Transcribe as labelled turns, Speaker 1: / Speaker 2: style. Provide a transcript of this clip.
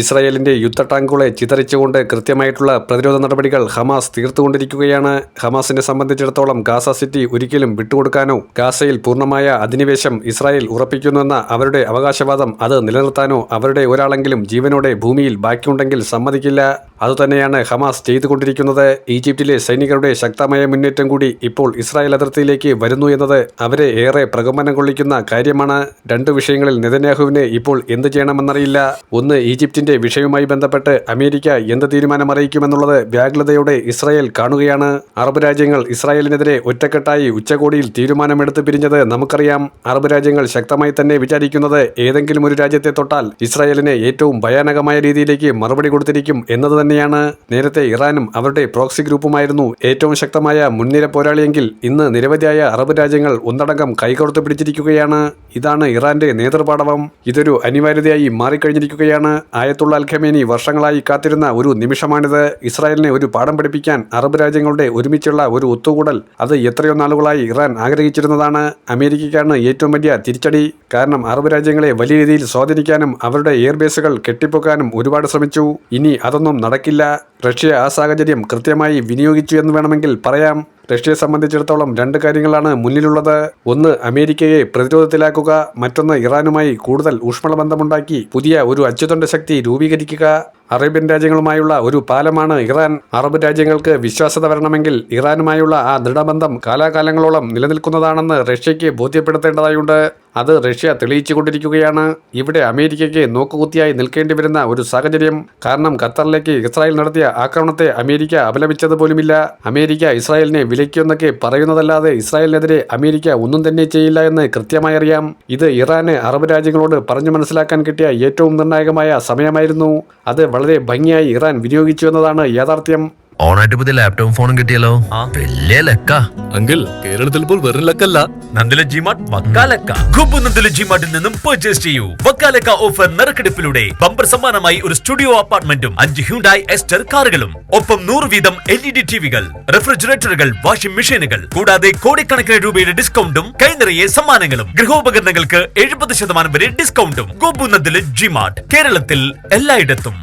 Speaker 1: ഇസ്രായേലിന്റെ യുദ്ധ ടാങ്കുകളെ ചിതറിച്ചുകൊണ്ട് കൃത്യമായിട്ടുള്ള പ്രതിരോധ നടപടികൾ ഹമാസ് തീർത്തുകൊണ്ടിരിക്കുകയാണ്. ഹമാസിനെ സംബന്ധിച്ചിടത്തോളം ഗാസ സിറ്റി ഒരിക്കലും വിട്ടുകൊടുക്കാനോ ഗാസയിൽ പൂർണമായ അധിനിവേശം ഇസ്രായേൽ ഉറപ്പിക്കുന്നുവെന്ന അവരുടെ അവകാശവാദം അത് നിലനിർത്താനോ അവരുടെ ഒരാളെങ്കിലും ജീവനോടെ ഭൂമിയിൽ ബാക്കിയുണ്ടെങ്കിൽ സമ്മതിക്കില്ല. അതുതന്നെയാണ് ഹമാസ് ചെയ്തുകൊണ്ടിരിക്കുന്നത് ഈജിപ്തിലെ സൈനികരുടെ ശക്തമായ മുന്നേറ്റം കൂടി ഇപ്പോൾ ഇസ്രായേൽ അതിർത്തിയിലേക്ക് വരുന്നു എന്നത് അവരെ ഏറെ പ്രകമ്പനം കൊള്ളിക്കുന്ന കാര്യമാണ്. രണ്ട് വിഷയങ്ങളിൽ നെതന്യാഹുവിന് ഇപ്പോൾ എന്ത് ചെയ്യണമെന്നറിയില്ല. ഒന്ന് ഈജിപ്തിന്റെ വിഷയവുമായി ബന്ധപ്പെട്ട് അമേരിക്ക എന്ത് തീരുമാനം അറിയിക്കുമെന്നുള്ളത് വ്യാകുലതയോടെ ഇസ്രായേൽ കാണുകയാണ്. അറബ് രാജ്യങ്ങൾ ഇസ്രായേലിനെതിരെ ഒറ്റക്കെട്ടായി ഉച്ചകോടിയിൽ തീരുമാനമെടുത്ത് പിരിഞ്ഞത് നമുക്കറിയാം. അറബ് രാജ്യങ്ങൾ ശക്തമായി തന്നെ വിചാരിക്കുന്നത് ഏതെങ്കിലും ഒരു രാജ്യത്തെ തൊട്ടാൽ ഇസ്രായേലിനെ ഏറ്റവും ഭയാനകമായ രീതിയിലേക്ക് മറുപടി കൊടുത്തിരിക്കും എന്നത് തന്നെയാണ്. നേരത്തെ ഇറാനും അവരുടെ പ്രോക്സി ഗ്രൂപ്പുമായിരുന്നു ഏറ്റവും ശക്തമായ മുൻനിര പോരാളിയെങ്കിൽ ഇന്ന് നിരവധിയായ അറബ് രാജ്യങ്ങൾ ഒന്നടങ്കം കൈകോർത്ത് പിടിച്ചിരിക്കുകയാണ്. ഇതാണ് ഇറാന്റെ നേതൃപാടവം. ഇതൊരു അനിവാര്യതയായി മാറിക്കഴിഞ്ഞിരിക്കുകയാണ്. ആയത്തുള്ള അൽഖമേനി വർഷങ്ങളായി കാത്തിരുന്ന ഒരു നിമിഷമാണിത്. ഇസ്രായേലിനെ ഒരു പാഠം പഠിപ്പിക്കാൻ അറബ് രാജ്യങ്ങളുടെ ഒരുമിച്ചുള്ള ഒരു ഒത്തുകൂടൽ അത് എത്രയോ നാളുകളായി ഇറാൻ ആഗ്രഹിച്ചിരുന്നതാണ്. അമേരിക്കയ്ക്കാണ് ഏറ്റവും വലിയ തിരിച്ചടി. കാരണം അറബ് രാജ്യങ്ങളെ വലിയ രീതിയിൽ സ്വാധീനിക്കാനും അവരുടെ എയർബേസുകൾ കെട്ടിപ്പൊക്കാനും ഒരുപാട് ശ്രമിച്ചു. ഇനി അതൊന്നും നടക്കില്ല. റഷ്യ ആ സാഹചര്യം കൃത്യമായി വിനിയോഗിച്ചു എന്ന് വേണമെങ്കിൽ പറയാം. റഷ്യയെ സംബന്ധിച്ചിടത്തോളം രണ്ട് കാര്യങ്ങളാണ് മുന്നിലുള്ളത്. ഒന്ന് അമേരിക്കയെ പ്രതിരോധത്തിലാക്കുക. മറ്റൊന്ന് ഇറാനുമായി കൂടുതൽ ഊഷ്മള ബന്ധമുണ്ടാക്കി പുതിയ ഒരു അച്ചുതണ്ട ശക്തി രൂപീകരിക്കുക. അറേബ്യൻ രാജ്യങ്ങളുമായുള്ള ഒരു പാലമാണ് ഇറാൻ. അറബ് രാജ്യങ്ങൾക്ക് വിശ്വാസത വരണമെങ്കിൽ ഇറാനുമായുള്ള ആ ദൃഢബന്ധം കാലാകാലങ്ങളോളം നിലനിൽക്കുന്നതാണെന്ന് റഷ്യയ്ക്ക് ബോധ്യപ്പെടുത്തേണ്ടതായുണ്ട്. അത് റഷ്യ തെളിയിച്ചുകൊണ്ടിരിക്കുകയാണ്. ഇവിടെ അമേരിക്കയ്ക്ക് നോക്കുകുത്തിയായി നിൽക്കേണ്ടി വരുന്ന ഒരു സാഹചര്യം. കാരണം ഖത്തറിലേക്ക് ഇസ്രായേൽ നടത്തിയ ആക്രമണത്തെ അമേരിക്ക അപലപിച്ചത് പോലുമില്ല അമേരിക്ക ഇസ്രായേലിനെ വിലയ്ക്കുമെന്നൊക്കെ പറയുന്നതല്ലാതെ ഇസ്രായേലിനെതിരെ അമേരിക്ക ഒന്നും തന്നെ ചെയ്യില്ല എന്ന് കൃത്യമായി അറിയാം. ഇത് ഇറാന് അറബ് രാജ്യങ്ങളോട് പറഞ്ഞു മനസ്സിലാക്കാൻ കിട്ടിയ ഏറ്റവും നിർണായകമായ സമയമായിരുന്നു. അത് വളരെ ഭംഗിയായി ഇറാൻ വിനിയോഗിച്ചു എന്നതാണ് യാഥാർത്ഥ്യം.
Speaker 2: ഓണായിട്ട് പുതിയ ലാപ്ടോപ്പ് ഫോണും കിട്ടിയല്ലോ. വലിയ ലക്ക.
Speaker 3: അങ്കിൾ കേരളത്തിൽ ഇപ്പോൾ വെറും ലക്കല്ല.
Speaker 2: നന്ദില ജിമാർട്ട് വക്കാലക്ക കുമ്പു നന്ദില ജിമാർട്ടിൽ നിന്നും പർച്ചേസ് ചെയ്യൂ. വക്കാലക്ക ഓഫർ നറുക്കെടുപ്പിലൂടെ. ബമ്പർ സമ്മാനമായി ഒരു സ്റ്റുഡിയോ അപ്പാർട്ട്മെന്റും അഞ്ച് ഹ്യൂണ്ടായി എസ്റ്റർ കാറുകളും. ഒപ്പം നൂറ് വീതം എൽ ഇ ഡി ടിവികൾ റെഫ്രിജറേറ്ററുകൾ വാഷിംഗ് മെഷീനുകൾ കൂടാതെ കോടിക്കണക്കിന് രൂപയുടെ ഡിസ്കൗണ്ടും കൈനിറയെ സമ്മാനങ്ങളും. ഗൃഹോപകരണങ്ങൾക്ക് എഴുപത് ശതമാനം വരെ ഡിസ്കൗണ്ടും കുമ്പു നന്ദിലെ ജിമാർട്ട് കേരളത്തിൽ എല്ലായിടത്തും.